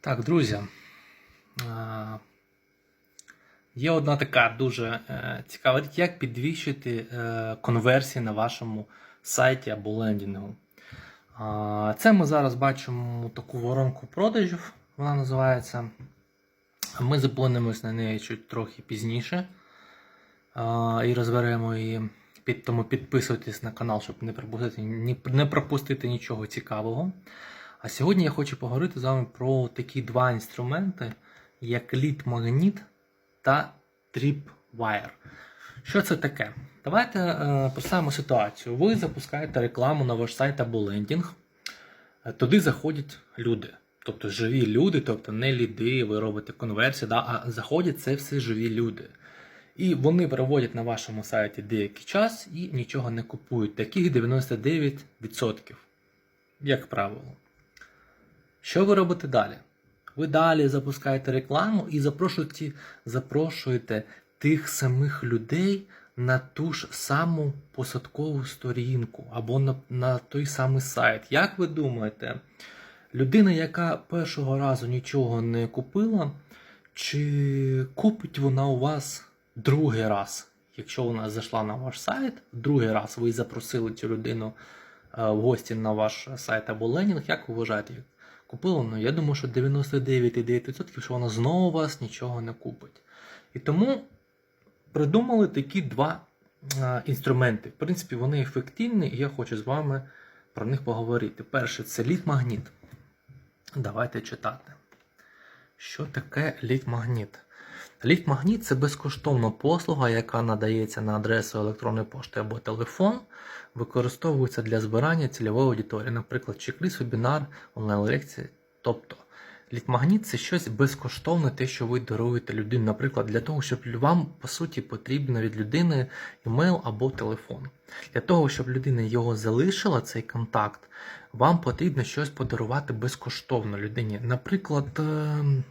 Так, друзі. а, Є одна така дуже е, цікава річ, як підвищити е, конверсії на вашому сайті або лендінгу. Це ми зараз бачимо таку воронку продажів, вона називається. Ми зупинимось на неї чуть трохи пізніше і розберемо її. Тому підписуйтесь на канал, щоб не пропустити, не пропустити нічого цікавого. А сьогодні я хочу поговорити з вами про такі два інструменти, як Magnet та Tripwire. Що це таке? Давайте е, представимо ситуацію. Ви запускаєте рекламу на ваш сайт або лендінг. Е, Туди заходять люди. Тобто живі люди, тобто не ліди, ви робите конверсію, да, а заходять це все живі люди. І вони проводять на вашому сайті деякий час і нічого не купують. Таких 99%, як правило. Що ви робите далі? Ви далі запускаєте рекламу і запрошуєте, запрошуєте тих самих людей на ту ж саму посадкову сторінку або на, на той самий сайт. Як ви думаєте, людина, яка першого разу нічого не купила, чи купить вона у вас другий раз? Якщо вона зайшла на ваш сайт, другий раз ви запросили цю людину е, в гості на ваш сайт або ленінг, як ви вважаєте? Купила вона? Я думаю, що 99,9% що вона знову вас нічого не купить. І тому придумали такі два а, інструменти. В принципі, вони ефективні, і я хочу з вами про них поговорити. Перше, це лід-магніт. Давайте читати. Що таке лід-магніт? Лід-магніт це безкоштовна послуга, яка надається на адресу електронної пошти або телефон, використовується для збирання цільової аудиторії, наприклад, чек-лист, вебінар, онлайн-лекції. Тобто, лід-магніт це щось безкоштовне, те, що ви даруєте людині, наприклад, для того, щоб вам, по суті, потрібно від людини емейл або телефон. Для того, щоб людина його залишила, цей контакт, вам потрібно щось подарувати безкоштовно людині. Наприклад, ем,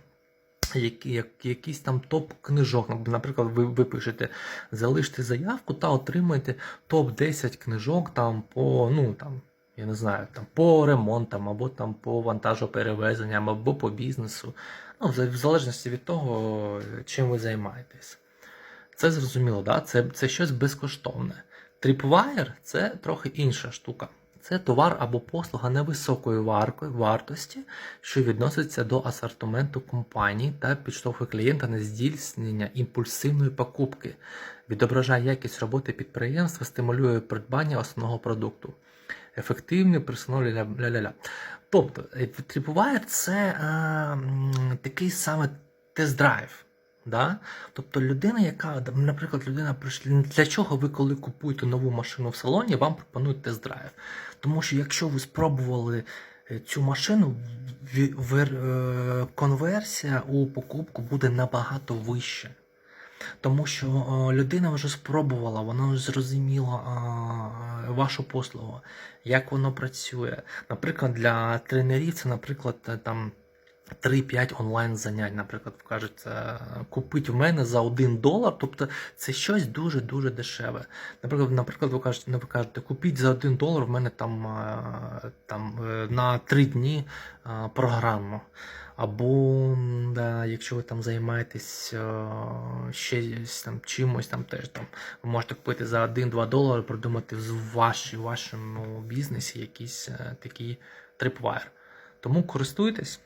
які, як, якийсь там топ книжок. Наприклад, ви, ви пишете залиште заявку та отримаєте топ-10 книжок там по, ну там, я не знаю, там по ремонтам, або там по вантажоперевезенням, або по бізнесу. Ну, в залежності від того, чим ви займаєтесь. Це зрозуміло, да? це, це щось безкоштовне. Tripwire – це трохи інша штука. Це товар або послуга невисокої вартості, що відноситься до асортименту компанії та підштовхує клієнта на здійснення імпульсивної покупки, відображає якість роботи підприємства, стимулює придбання основного продукту. Ефективний персонал ля-ля-ля. Тобто, Tripwire – це е, м, такий саме тест-драйв. Да? Тобто людина, яка, наприклад, людина прийшла, для чого ви, коли купуєте нову машину в салоні, вам пропонують тест-драйв. Тому що якщо ви спробували е, цю машину, е, конверсія у покупку буде набагато вища. Тому що е, людина вже спробувала, вона вже зрозуміла вашу послугу, як воно працює. Наприклад, для тренерів це, наприклад, там 3-5 онлайн занять, наприклад, кажуть, купить в мене за 1 долар, тобто це щось дуже-дуже дешеве. Наприклад, наприклад, ви кажете, ви кажете, купіть за 1 долар в мене там, е, там е, на 3 дні е, програму. Або да, якщо ви там займаєтесь ще там, чимось, там теж там ви можете купити за 1-2 долари, придумати в вашій, вашому бізнесі якийсь такий трипвайр. Тому користуйтесь.